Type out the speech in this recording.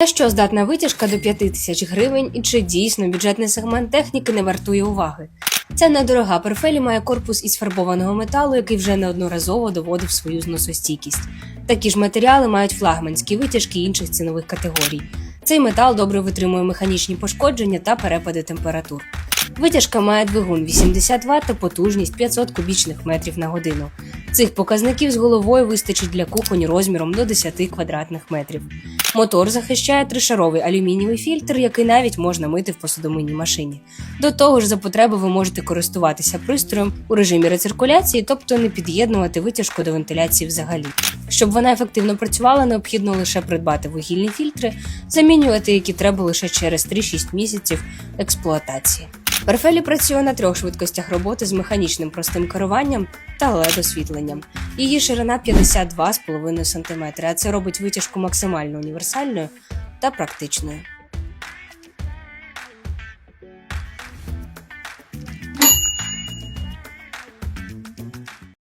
На що здатна витяжка до 5 тисяч гривень і чи дійсно бюджетний сегмент техніки не вартує уваги? Ця недорога перфелі має корпус із фарбованого металу, який вже неодноразово доводив свою зносостійкість. Такі ж матеріали мають флагманські витяжки інших цінових категорій. Цей метал добре витримує механічні пошкодження та перепади температур. Витяжка має двигун 80 Вт та потужність 500 кубічних метрів на годину. Цих показників з головою вистачить для кухонь розміром до 10 квадратних метрів. Мотор захищає тришаровий алюмінієвий фільтр, який навіть можна мити в посудомийній машині. До того ж, за потреби ви можете користуватися пристроєм у режимі рециркуляції, тобто не під'єднувати витяжку до вентиляції взагалі. Щоб вона ефективно працювала, необхідно лише придбати вугільні фільтри, замінювати які треба лише через 3-6 місяців експлуатації. Перфелі працює на трьох швидкостях роботи з механічним простим керуванням та led освітленням. Її ширина 52,5 см, а це робить витяжку максимально універсальною та практичною.